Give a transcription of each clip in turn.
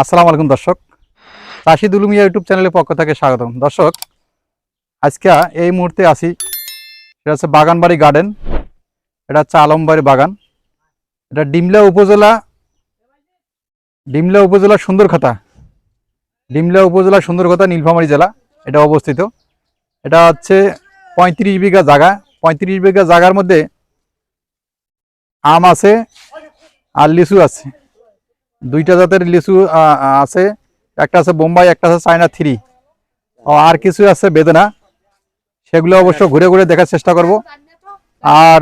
আসসালামু আলাইকুম দর্শক। চাষি দুলুমিয়া ইউটিউব চ্যানেলের পক্ষ থেকে স্বাগতম। দর্শক, আজকে এই মুহূর্তে আছি এটা হচ্ছে বাগানবাড়ি গার্ডেন এটা হচ্ছে আলমবাড়ি বাগান। এটা ডিমলা উপজেলা ডিমলা উপজেলা সুন্দরখাতা, ডিমলা উপজেলা সুন্দরখাতা নীলফামারী জেলা, এটা অবস্থিত। এটা হচ্ছে পঁয়ত্রিশ বিঘা জায়গা। পঁয়ত্রিশ বিঘা জায়গার মধ্যে আম আছে আর লিচু আছে। দুইটা জাতের লিচু আছে। একটা আছে বোম্বাই, একটা আছে চায়না থ্রি। আর কিছু আছে বেদনা। সেগুলো অবশ্য ঘুরে ঘুরে দেখার চেষ্টা করব। আর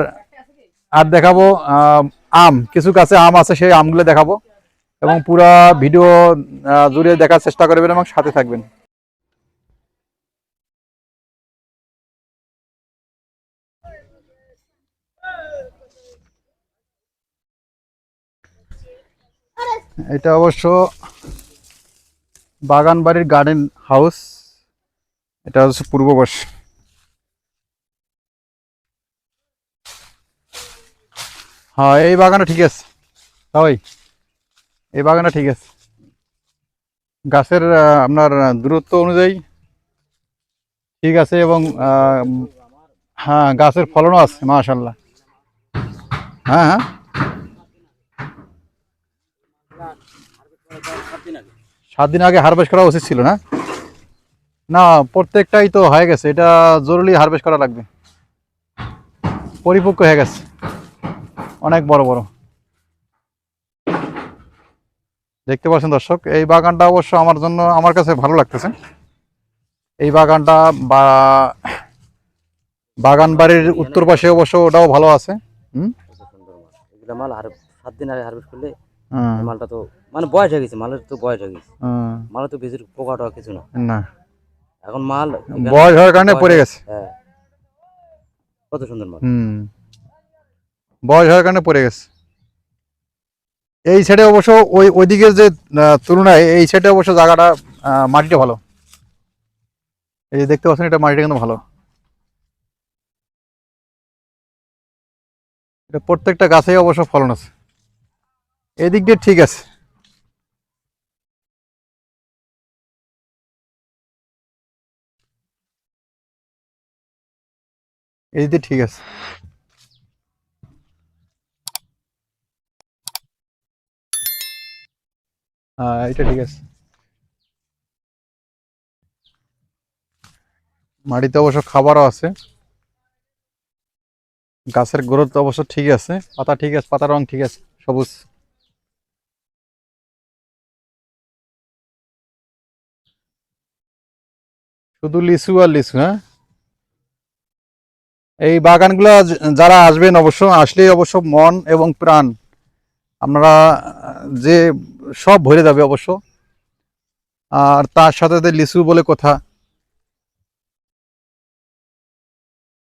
আর দেখাবো আম। কিছু কাছে আম আছে, সেই আমগুলো দেখাবো। এবং পুরা ভিডিও জুড়ে দেখার চেষ্টা করবেন এবং সাথে থাকবেন। এটা অবশ্য বাগান বাড়ির গার্ডেন হাউস এটা হচ্ছে পূর্ববাস হ্যাঁ এই বাগানটা ঠিক আছে। তাই এই বাগানটা ঠিক আছে। গাছের আপনার দূরত্ব অনুযায়ী ঠিক আছে এবং হ্যাঁ গাছের ফলনও আছে মাশাল্লাহ হ্যাঁ হ্যাঁ। সাত দিন আগে হারভেস্ট করা উচিত ছিল না? না প্রত্যেকটাই তো হয়ে গেছে। এটা জরুরি হারভেস্ট করা লাগবে। পরিপক্ক হয়ে গেছে। অনেক বড় বড়। দেখতে পাচ্ছেন দর্শক এই বাগানটা অবশ্য আমার জন্য আমার কাছে ভালো লাগতেছে। এই বাগানটা বা বাগান বাড়ির উত্তর পাশে অবশ্য ওটাও ভালো আছে। হুম? মাল সাত দিন আগে হারভেস্ট করলে মালটা তো মানে বয়স হয়ে গেছে মালের তো বয়স হয়ে গেছে। হুম, মালে তো বেশি পোকা টোকা কিছু না। না। এখন মাল বয়স হওয়ার কারণে পড়ে গেছে। হ্যাঁ। কত সুন্দর মাল। হুম। বয়স হওয়ার কারণে পড়ে গেছে। এই সাইডে অবশ্য ওই ওইদিকে যে তুলনায় এই সাইডে অবশ্য জায়গাটা মাটিটা ভালো। এই যে দেখতে পাচ্ছেন এটা মাটিটা কিন্তু ভালো। এটা প্রত্যেকটা গাছেই অবশ্য ফলন আছে। এদিক দিয়ে ঠিক আছে। এই ঠিক আছে। হ্যাঁ এটা ঠিক আছে। মাটিতে অবশ্য খাবারও আছে। গাছের গ্রোথ অবশ্য ঠিক আছে। পাতা ঠিক আছে, পাতার রং ঠিক আছে, সবুজ। শুধু লিচু আর লিচু হ্যাঁ? এই বাগানগুলো যারা আসবেন অবশ্য, আসলেই অবশ্য মন এবং প্রাণ আপনারা যে সব ভরে যাবে অবশ্য। আর তার সাথে লিচু বলে কথা।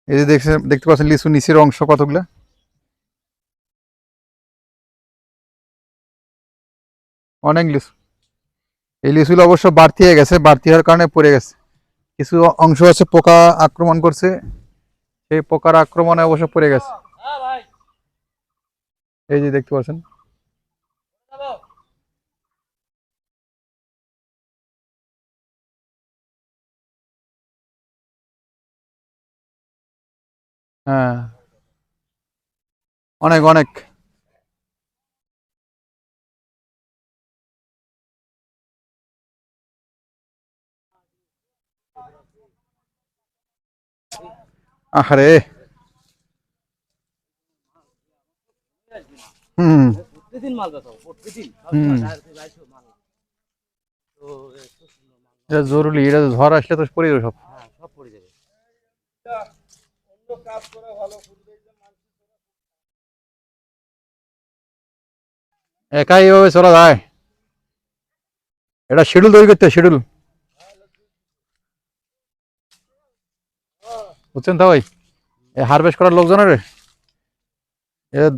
এই যে দেখছে দেখতে পাচ্ছেন লিচু নিচের অংশ কতগুলা? অনেক লিচু। এই লিচুগুলো অবশ্য বাড়তি হয়ে গেছে, বাড়তি হওয়ার কারণে পড়ে গেছে। কিছু অংশ আছে পোকা আক্রমণ করছে। সেই পোকার আক্রমণে অবশ্য পড়ে গেছে। এই যে দেখতে পাচ্ছেন। হ্যাঁ। অনেক অনেক। আহারে। জরুরি, এটা ঝড় আসলে তো পড়ে যাবে সব। সব পড়ে যাবে একাই এভাবে চলা যায়। এটা শিডিউল তৈরি করতে শিডিউল বুঝছেন তা ভাই? হারভেস্ট করার লোকজনের?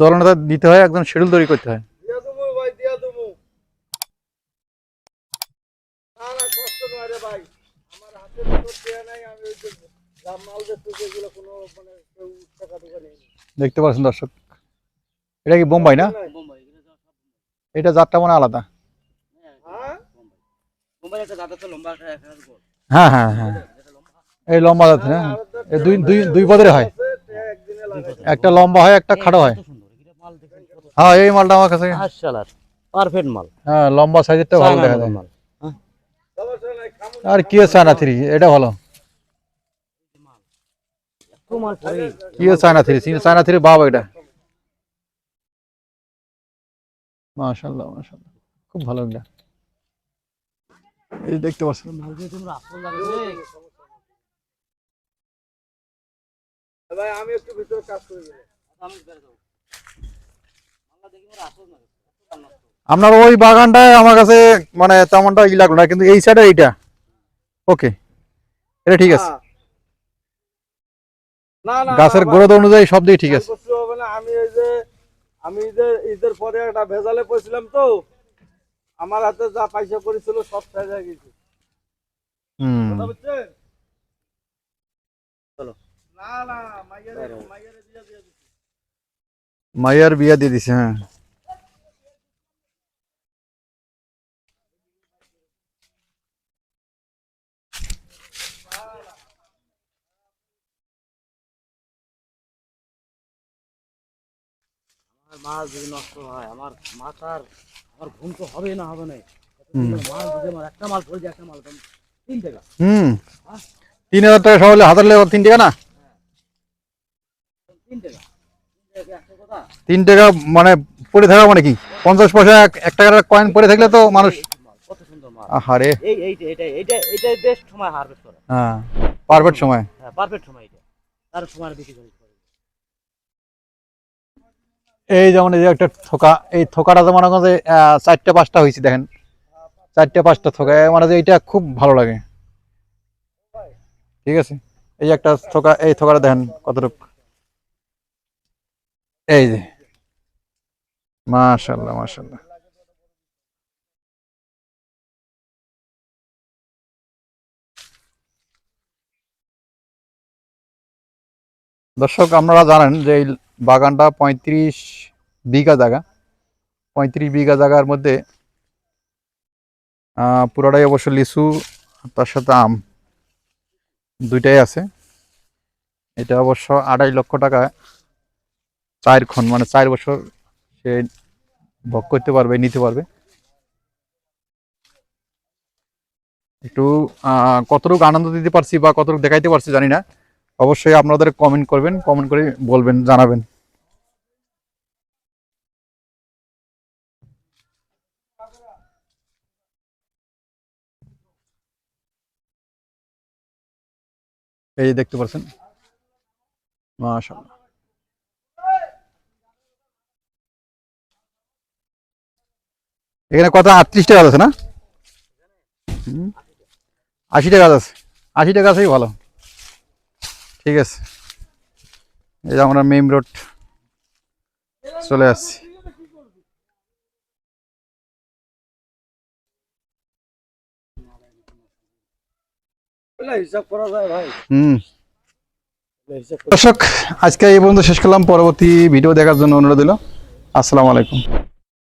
দলনেতা দিতে হয় একজন শিডিউল তৈরি করতে হয়। দেখতে পাচ্ছেন দর্শক এটা কি বোম্বাই না? এটা জাতটা মানে আলাদা। হ্যাঁ হ্যাঁ হ্যাঁ হ্যাঁ। এই লম্বা জাত হ্যাঁ? দুই দুই দুই পদের হয়। একটা লম্বা হয় একটা খাটো হয়। হ্যাঁ এই মালটা আমার কাছে। পারফেক্ট মাল। হ্যাঁ লম্বা সাইজেরটা ভালো দেখা যায়। মাল হ্যাঁ? আর কি চায়না থ্রি? এটা ভালো। কি চায়না থ্রি? চায়না থ্রি বাবা এটা। মাশাল্লাহ মাশাল্লাহ খুব ভালো এটা। এই দেখতে পাচ্ছেন। ভাই আমি একটু ভিতরে কাজ করে আপনার ওই বাগানটায় আমার কাছে মানে তেমনটা ই লাগল না কিন্তু এই সাইডে এইটা। ওকে এটা ঠিক আছে। গাছের গ্রোথ অনুযায়ী সব দিকে ঠিক আছে। আমি এই যে আমি ঈদের ঈদের পরে একটা ভেজালে পড়ছিলাম তো আমার হাতে যা পয়সা করেছিল সব শেষ হয়ে গেছে। বুঝছেন? চলো। মাইয়ারে বিয়া দিয়ে দিছে হ্যাঁ। মাল যদি নষ্ট হয় আমার মাথার আমার ঘুম তো হবে না হবে না। মাল যদি আমার একটা মাল পড়ে যায় একটা মাল তিন টাকা। হুম। তিন হাজার টাকা সব হলে হাজার লেগে তিন টাকা না? তিন টাকা মানে পড়ে থাকা মানে কি? পঞ্চাশ পয়সা এক- টাকার কয়েন পড়ে থাকলে তো মানুষ হ্যাঁ এই যেমন এই যে একটা থোকা এই থোকাটা তো মনে আহ, চারটে পাঁচটা হয়েছে দেখেন। চারটে পাঁচটা থোকা মানে যে এইটা খুব ভালো লাগে। ঠিক আছে? এই একটা থোকা এই থোকাটা দেখেন কতটুকু। এই যে। মাশাল্লাহ মাশাল্লাহ। দর্শক, আপনারা জানেন যে এই বাগানটা পঁয়ত্রিশ বিঘা জায়গা। পঁয়ত্রিশ বিঘা জায়গার মধ্যে পুরোটাই অবশ্য লিচু, তার সাথে আম দুইটাই আছে। এটা অবশ্য আড়াই লক্ষ টাকা চার খন মানে চার বছর সে ভোগ করতে পারবে, নিতে পারবে। একটু কতটুকু আনন্দ দিতে পারছি বা কতটুকু দেখাইতে পারছি জানি না। অবশ্যই আপনাদের কমেন্ট করবেন কমেন্ট করে বলবেন, জানাবেন। এই দেখতে পাচ্ছেন, মাশাআল্লাহ। এখানে কত? আটত্রিশ টাকা আছে না? হুম। আশি টাকা আছে। আশি টাকা আছেই ভালো। ঠিক আছে। এই যে আমরা মেইন রোড চলে আসছি। দর্শক, আজকে এই পর্যন্ত শেষ করলাম। পরবর্তী ভিডিও দেখার জন্য অনুরোধ দিল আসসালামু আলাইকুম।